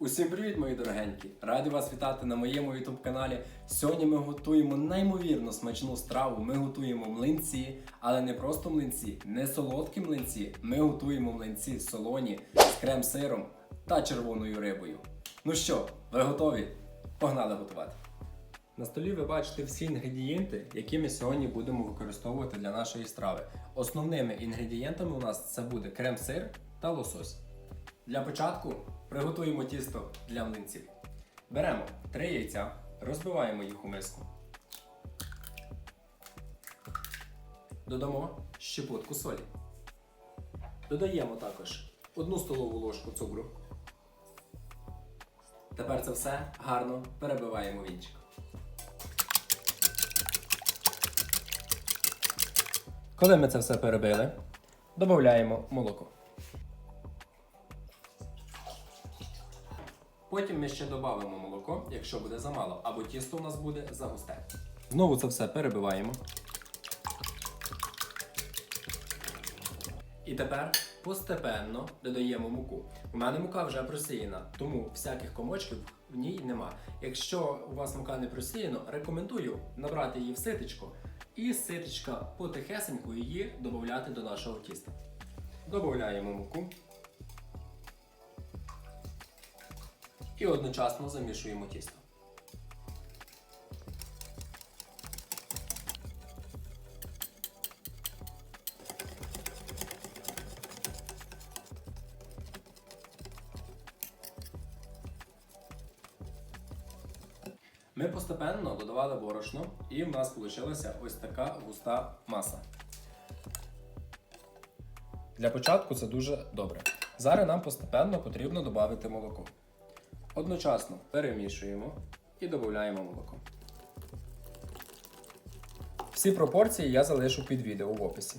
Усім привіт, мої дорогенькі! Раді вас вітати на моєму youtube каналі. Сьогодні ми готуємо неймовірно смачну страву. Ми готуємо млинці, але не просто млинці, не солодкі млинці. Ми готуємо млинці солоні з крем-сиром та червоною рибою. Ну що, ви готові? Погнали готувати! На столі ви бачите всі інгредієнти, які ми сьогодні будемо використовувати для нашої страви. Основними інгредієнтами у нас це буде крем-сир та лосось. Для початку приготуємо тісто для млинців. Беремо 3 яйця, розбиваємо їх у миску. Додамо щепотку солі. Додаємо також 1 столову ложку цукру. Тепер це все гарно перебиваємо вінчик. Коли ми це все перебили, додаємо молоко. Потім ми ще додамо молоко, якщо буде замало, або тісто у нас буде загусте. Знову це все перебиваємо. І тепер постепенно додаємо муку. У мене мука вже просіяна, тому всяких комочків в ній нема. Якщо у вас мука не просіяна, рекомендую набрати її в ситечко і ситечка потихесеньку її додати до нашого тіста. Додаємо муку. І одночасно замішуємо тісто. Ми постепенно додавали борошно, і в нас вийшла ось така густа маса. Для початку це дуже добре. Зараз нам постепенно потрібно додати молоко. Одночасно перемішуємо і додаємо молоко. Всі пропорції я залишу під відео в описі.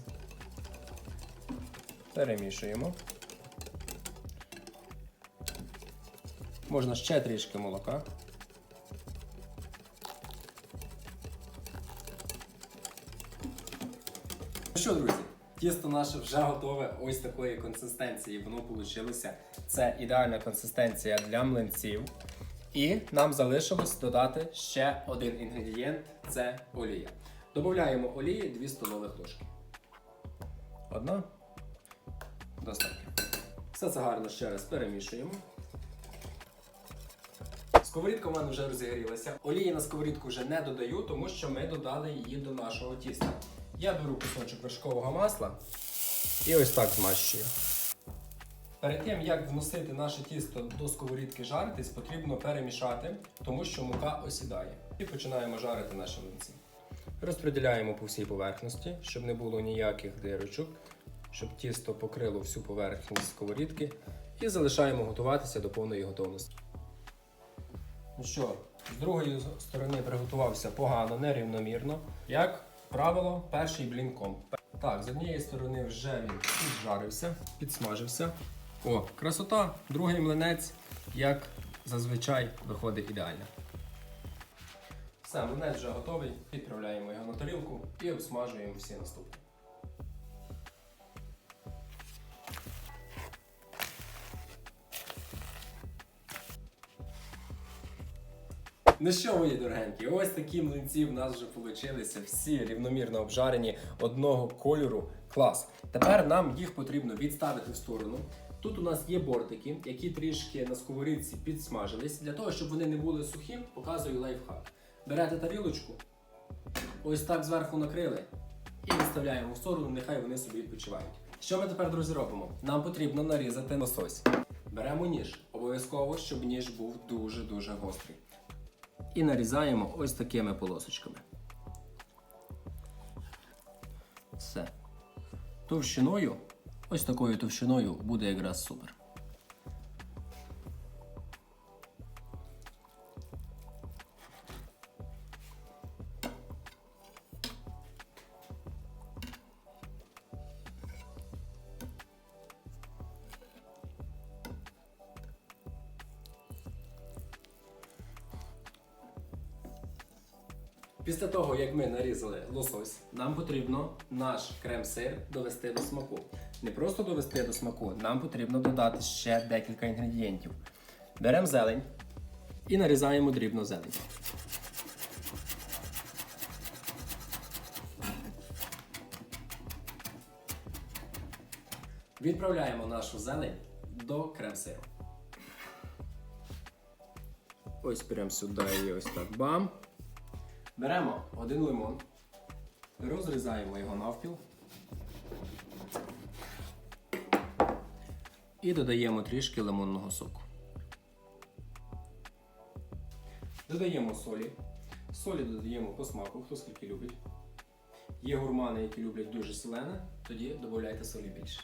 Перемішуємо. Можна ще трішки молока. Ну що, друзі, тісто наше вже готове ось такої консистенції. Воно вийшло. Це ідеальна консистенція для млинців. І нам залишилось додати ще один інгредієнт це олія. Додаємо олії 2 столових ложки. Одна. Достатньо. Все це гарно ще раз перемішуємо. Сковорідка в мене вже розігрілася. Олії на сковорідку вже не додаю, тому що ми додали її до нашого тіста. Я беру кусочок вершкового масла і ось так змащую. Перед тим, як вносити наше тісто до сковорідки жаритись, потрібно перемішати, тому що мука осідає. І починаємо жарити наші млинці. Розподіляємо по всій поверхності, щоб не було ніяких дирочок, щоб тісто покрило всю поверхність сковорідки. І залишаємо готуватися до повної готовності. Ну що, з другої сторони приготувався погано, нерівномірно. Як правило, перший блінком. Так, з однієї сторони вже він піджарився, підсмажився. О, красота! Другий млинець, як зазвичай, виходить ідеально. Все, млинець вже готовий. Відправляємо його на тарілку і обсмажуємо всі наступні. Ну що, мої дорогенькі, ось такі млинці в нас вже вийшли, всі рівномірно обжарені одного кольору. Клас. Тепер нам їх потрібно відставити в сторону. Тут у нас є бортики, які трішки на сковорідці підсмажились. Для того, щоб вони не були сухі, показую лайфхак. Берете тарілочку, ось так зверху накрили і відставляємо в сторону, нехай вони собі відпочивають. Що ми тепер, друзі, робимо? Нам потрібно нарізати лосось. Беремо ніж, обов'язково, щоб ніж був дуже-дуже гострий. І нарізаємо ось такими полосочками. Все. Товщиною, ось такою товщиною буде якраз супер. Після того, як ми нарізали лосось, нам потрібно наш крем-сир довести до смаку. Не просто довести до смаку, нам потрібно додати ще декілька інгредієнтів. Беремо зелень і нарізаємо дрібно зелень. Відправляємо нашу зелень до крем-сиру. Ось прямо сюди і ось так бам. Беремо один лимон, розрізаємо його навпіл. І додаємо трішки лимонного соку. Додаємо солі. Солі додаємо по смаку, хто скільки любить. Є гурмани, які люблять дуже солене, тоді додайте солі більше.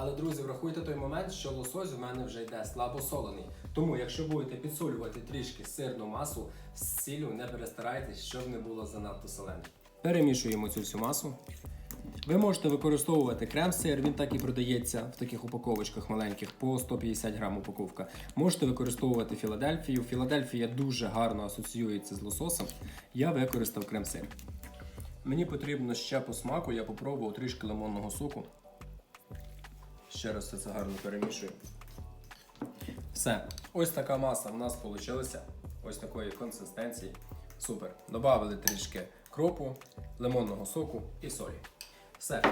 Але, друзі, врахуйте той момент, що лосось у мене вже йде слабосолений. Тому, якщо будете підсолювати трішки сирну масу з сіллю, не перестарайтесь, щоб не було занадто солене. Перемішуємо цю всю масу. Ви можете використовувати крем-сир, він так і продається в таких упаковочках маленьких по 150 грам упаковка. Можете використовувати Філадельфію. Філадельфія дуже гарно асоціюється з лососом. Я використав крем-сир. Мені потрібно ще по смаку, я попробував трішки лимонного соку. Ще раз це гарно перемішую. Все, ось така маса в нас вийшла. Ось такої консистенції. Супер. Добавили трішки кропу, лимонного соку і солі. Все,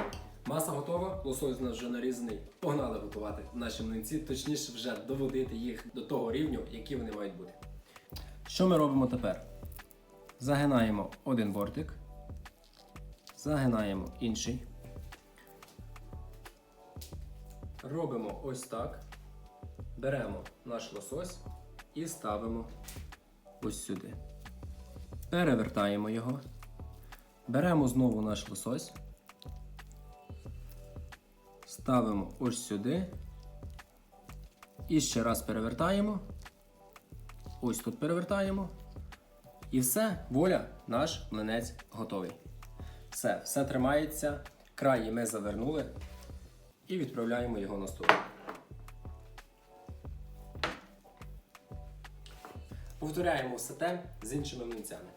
маса готова, лосось у нас вже нарізаний. Погнали готувати наші млинці, точніше вже доводити їх до того рівню, які вони мають бути. Що ми робимо тепер? Загинаємо один бортик, загинаємо інший. Робимо ось так. Беремо наш лосось і ставимо ось сюди. Перевертаємо його. Беремо знову наш лосось. Ставимо ось сюди. І ще раз перевертаємо. Ось тут перевертаємо. І все, воля, наш млинець готовий. Все, все тримається. Краї ми завернули і відправляємо його на стол. Повторяємо все те з іншими млинцями.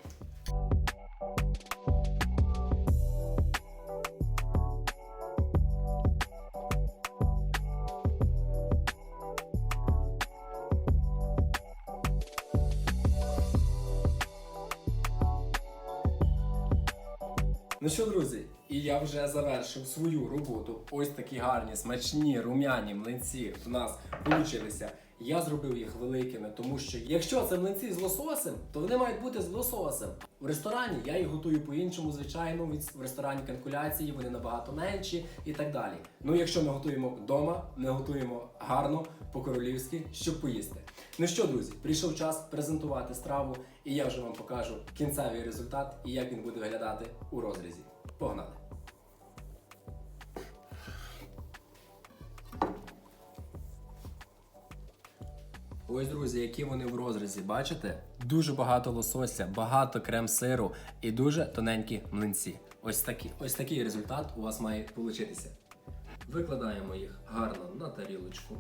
Ну що, друзі, і я вже завершив свою роботу. Ось такі гарні, смачні, рум'яні млинці в нас получилися. Я зробив їх великими, тому що якщо це млинці з лососем, то вони мають бути з лососем. В ресторані я їх готую по-іншому, звичайно. від- В ресторані калькуляції вони набагато менші і так далі. Ну, якщо ми готуємо вдома, ми готуємо гарно, по-королівськи, щоб поїсти. Ну що, друзі, прийшов час презентувати страву, і я вже вам покажу кінцевий результат і як він буде виглядати у розрізі. Погнали! Ось, друзі, які вони в розрізі, бачите? Дуже багато лосося, багато крем-сиру і дуже тоненькі млинці. Ось такі, ось такий результат у вас має получитися. Викладаємо їх гарно на тарілочку.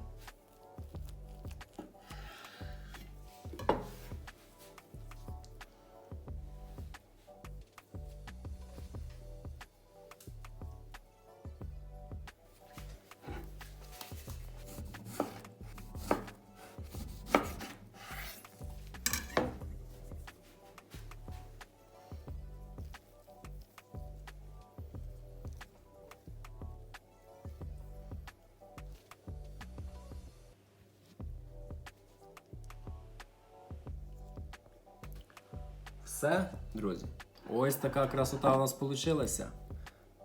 Все, друзі. Ось така красота у нас вийшла.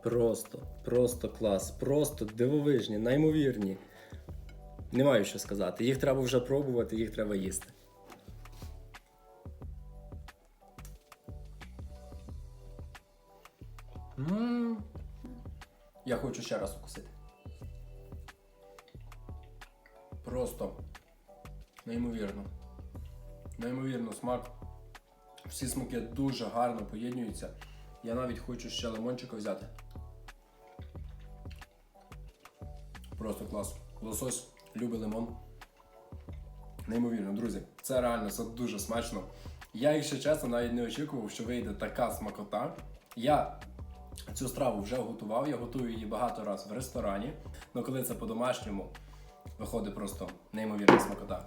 Просто, просто клас, просто дивовижні, неймовірні. Не маю що сказати. Їх треба вже пробувати, їх треба їсти. м Я хочу ще раз укусити. Просто неймовірно. Неймовірно смак. Всі смаки дуже гарно поєднуються. Я навіть хочу ще лимончика взяти. Просто клас. Лосось любить лимон. Неймовірно, друзі. Це реально це дуже смачно. Я, якщо чесно, навіть не очікував, що вийде така смакота. Я цю страву вже готував, я готую її багато разів в ресторані. але коли це по-домашньому, виходить просто неймовірна смакота.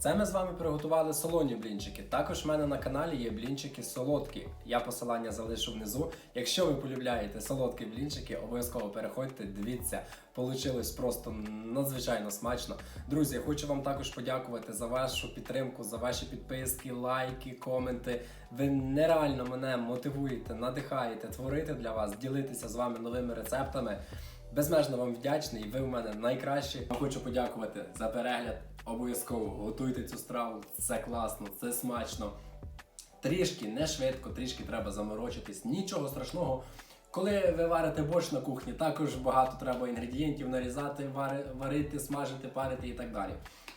Це ми з вами приготували солоні блінчики. Також в мене на каналі є блінчики солодкі. Я посилання залишу внизу. Якщо ви полюбляєте солодкі блінчики, обов'язково переходьте, дивіться. Получилось просто надзвичайно смачно. Друзі, я хочу вам також подякувати за вашу підтримку, за ваші підписки, лайки, коменти. Ви нереально мене мотивуєте, надихаєте творити для вас, ділитися з вами новими рецептами. Безмежно вам вдячний, ви в мене найкращі. Хочу подякувати за перегляд. Обов'язково готуйте цю страву. Це класно, це смачно. Трішки не швидко, трішки треба заморочитись. Нічого страшного. Коли ви варите борщ на кухні, також багато треба інгредієнтів нарізати, варити, смажити, парити і так далі.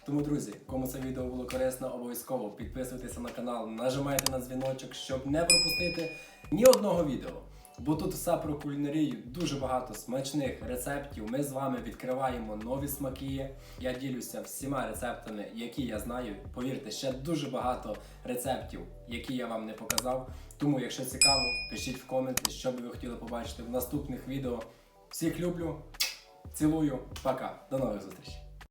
Тому, друзі, кому це відео було корисно, обов'язково підписуйтеся на канал, нажимайте на дзвіночок, щоб не пропустити ні одного відео. Бо тут все про кулінарію, дуже багато смачних рецептів. Ми з вами відкриваємо нові смаки. Я ділюся всіма рецептами, які я знаю. Повірте, ще дуже багато рецептів, які я вам не показав. Тому, якщо цікаво, пишіть в коменти, що би ви хотіли побачити в наступних відео. Всіх люблю, цілую, пока, до нових зустрічей.